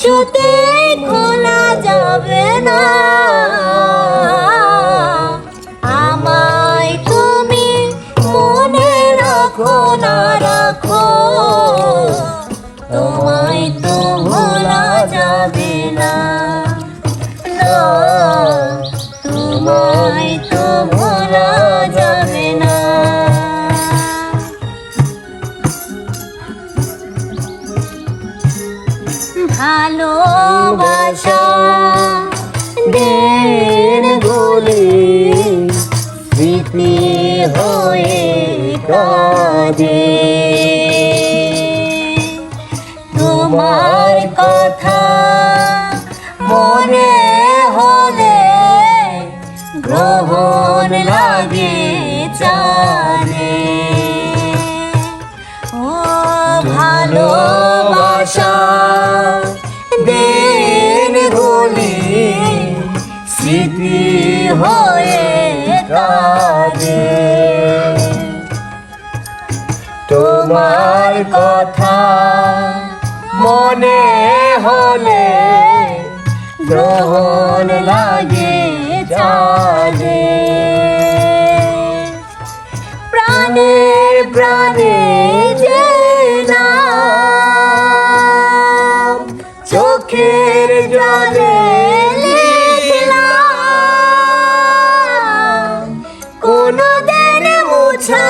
কিছুতে খোলা যাবে না। ভালোবাসা দের গলে স্মৃতি হয়ে কাঁদে। তোমার কথা স্মৃতি হয়ে তোমার কথা মনে হলে গ্রহণ লাগে চাঁদে। প্রাণে প্রাণে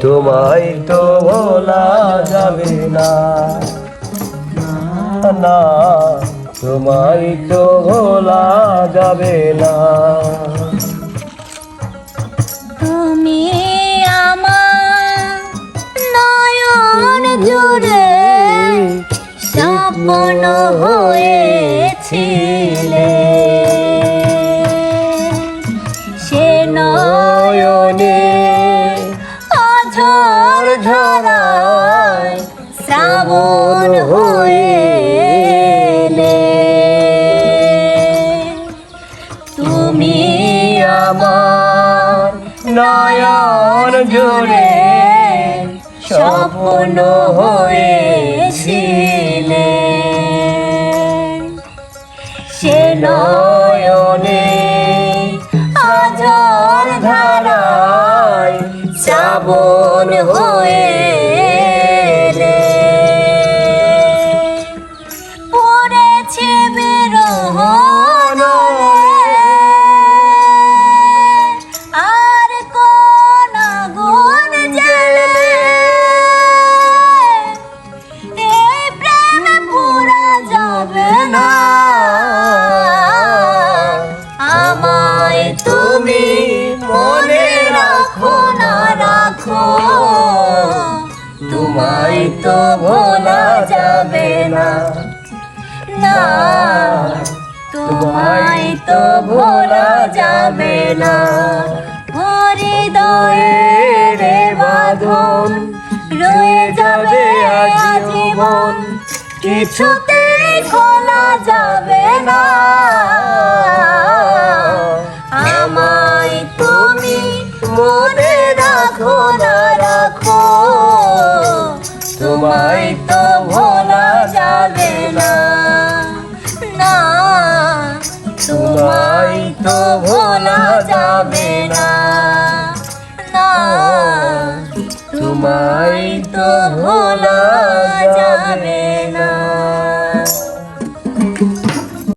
তোমায় তো ভোলা যাবে না। না তোমায় তো ভোলা যাবে না। আমার নয়ন জুড়ে স্বপ্ন হয়েছিলে। সে নয়নে তো ভোলা যাবে না। না, তোমায় তো ভোলা যাবে না। হৃদয়ের বাঁধন রয়ে যাবে আজীবন। কিছুতে খোলা যাবে না। ভোলা যাবে না। না তোমায় তো ভোলা যাবে না। না তোমায় তো ভোলা